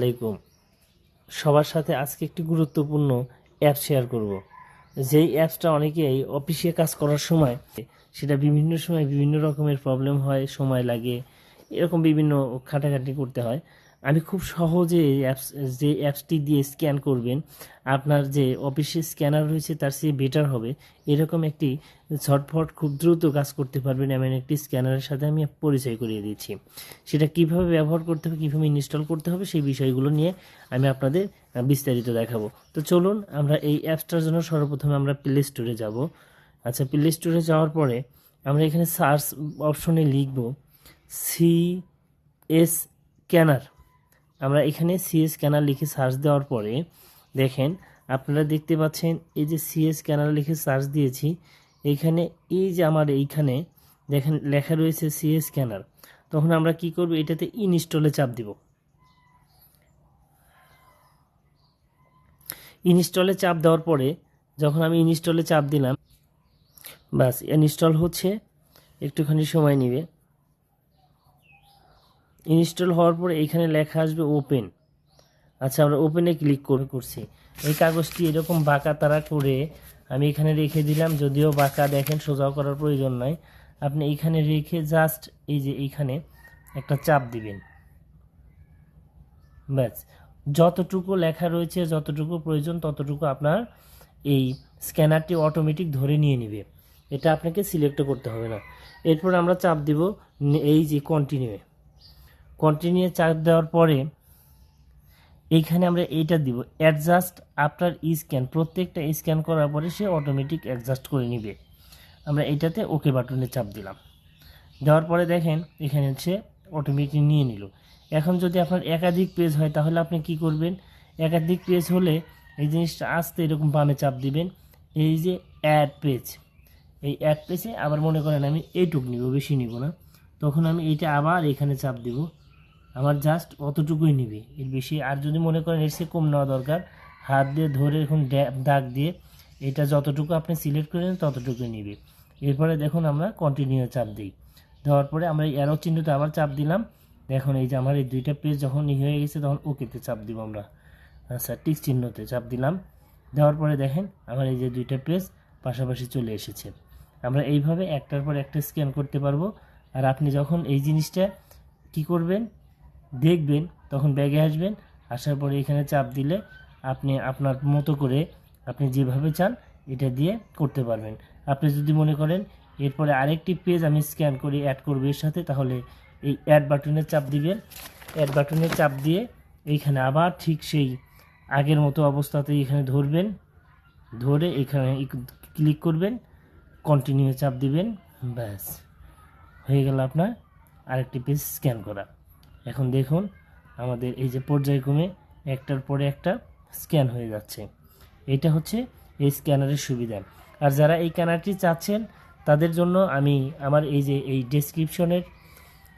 আলাইকুম। সবার সাথে আজকে একটি গুরুত্বপূর্ণ অ্যাপ শেয়ার করব। যেই অ্যাপসটা অনেকেই অফিসে কাজ করার সময় সেটা বিভিন্ন সময় বিভিন্ন রকমের প্রবলেম হয়, সময় লাগে, এরকম বিভিন্ন খাটাখাটি করতে হয়। আমি খুব সহজে অ্যাপস যে অ্যাপসটি দিয়ে স্ক্যান করবেন, আপনার যে অফিসে স্ক্যানার রয়েছে, তার চেয়ে বেটার হবে। এরকম একটি ঝটফট খুব দ্রুত কাজ করতে পারবেন এমন একটি স্ক্যানারের সাথে আমি পরিচয় করিয়ে দিচ্ছি সেটা কীভাবে ব্যবহার করতে হবে, কীভাবে ইনস্টল করতে হবে, সেই বিষয়গুলো নিয়ে আমি আপনাদের বিস্তারিত দেখাবো। তো চলুন, আমরা এই অ্যাপসটার জন্য সর্বপ্রথমে আমরা প্লে স্টোরে যাব। আচ্ছা প্লে স্টোরে যাওয়ার পরে আমরা এখানে সার্চ অপশনে লিখব সি এস স্ক্যানার আমরা এখানে সিএস স্ক্যানার লিখে সার্চ দেওয়ার পরে দেখেন আপনারা দেখতে পাচ্ছেন, এই যে সিএস স্ক্যানার লিখে সার্চ দিয়েছি এইখানে এই যে আমার এইখানে দেখেন লেখা রয়েছে সিএস স্ক্যানার তখন আমরা কি করব, এটাতে ইনস্টলে চাপ দিব। ইনস্টলে চাপ দেওয়ার পরে যখন আমি ইনস্টলে চাপ দিলাম বাস ইনস্টল হচ্ছে, একটুখানি সময় নেবে। ইনস্টল হওয়ার পরে এইখানে লেখা আসবে ওপেন আচ্ছা আমরা ওপেনে ক্লিক করে, করছি। এই কাগজটি এরকম বাঁকা তারা করে আমি এখানে রেখে দিলাম, যদিও বাঁকা দেখেন, সোজাও করার প্রয়োজন নয় আপনি এইখানে রেখে জাস্ট এই যে এইখানে একটা চাপ দিবেন। ব্যাস, যতটুকু লেখা রয়েছে, যতটুকু প্রয়োজন, ততটুকু আপনার এই স্ক্যানারটি অটোমেটিক ধরে নিয়ে নেবে। এটা আপনাকে সিলেক্ট করতে হবে না। এরপর আমরা চাপ দিব, এই যে কন্টিনিউ কন্টিনিউ চাপ দেওয়ার পরে এইখানে আমরা এইটা দিব অ্যাডজাস্ট আফটার স্ক্যান প্রত্যেকটা স্ক্যান করার পরে সে অটোমেটিক অ্যাডজাস্ট করে নিবে। আমরা এইটাতে ওকে বাটনে চাপ দিলাম। দেওয়ার পরে দেখেন, এখানে হচ্ছে অটোমেটিক নিয়ে নিল। এখন যদি আপনার একাধিক পেজ হয়, তাহলে আপনি কি করবেন? একাধিক পেজ হলে এই জিনিসটা আসতে এরকম বামে চাপ দিবেন। এই যে অ্যাড পেজ এই অ্যাড পেজে আবার মনে করেন আমি এইটুক নিব, বেশি নিব না। তখন আমি এইটা আবার এখানে চাপ দিব। আমার জাস্ট অতটুকুই নিবে। এর বেশি আর যদি মনে করেন এর কম নেওয়া দরকার, হাত দিয়ে ধরে এখন দাগ দিয়ে এটা যতটুকু আপনি সিলেক্ট করেন ততটুকুই নিবে। এরপরে দেখুন আমরা কন্টিনিউ চাপ দিই। দেওয়ার পরে আমরা এই অ্যারো চিহ্নতে আবার চাপ দিলাম। দেখুন এই যে আমার এই দুইটা পেজ যখন ই হয়ে গেছে, তখন ওকেতে চাপ দিব আমরা। আচ্ছা টিক চিহ্নতে চাপ দিলাম। দেওয়ার পরে দেখেন আমার এই যে দুইটা পেজ পাশাপাশি চলে এসেছে। আমরা এইভাবে একটার পর একটা স্ক্যান করতে পারব। আর আপনি যখন এই জিনিসটা কি করবেন দেখবেন, তখন ব্যাগে আসবেন, আসার পরে এখানে চাপ দিলে আপনি আপনার মতো করে আপনি যেভাবে চান এটা দিয়ে করতে পারবেন। আপনি যদি মনে করেন এরপরে আরেকটি পেজ আমি স্ক্যান করে অ্যাড করব এর সাথে, তাহলে এই অ্যাড বাটনে চাপ দিবেন। অ্যাড বাটনে চাপ দিয়ে এইখানে আবার ঠিক সেই আগের মতো অবস্থাতে এখানে ধরবেন। ধরে এখানে ক্লিক করবেন কন্টিনিউ চাপ দিবেন, ব্যাস, হয়ে গেল আপনার আরেকটি পেজ স্ক্যান করা। এখন দেখুন, আমাদের এই যে পর্যায়ক্রমে একটার পরে একটা স্ক্যান হয়ে যাচ্ছে। এটা হচ্ছে এই স্ক্যানারের সুবিধা। আর যারা এই স্ক্যানারটি চাচ্ছেন, তাদের জন্য আমি আমার এই যে এই ডেসক্রিপশনের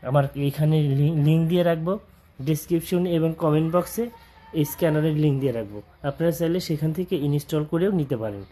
আমার এইখানে লিঙ্ক দিয়ে রাখব। ডেসক্রিপশন এবং কমেন্ট বক্সে এই স্ক্যানারের লিঙ্ক দিয়ে রাখব। আপনারা চাইলে সেখান থেকে ইনস্টল করেও নিতে পারেন।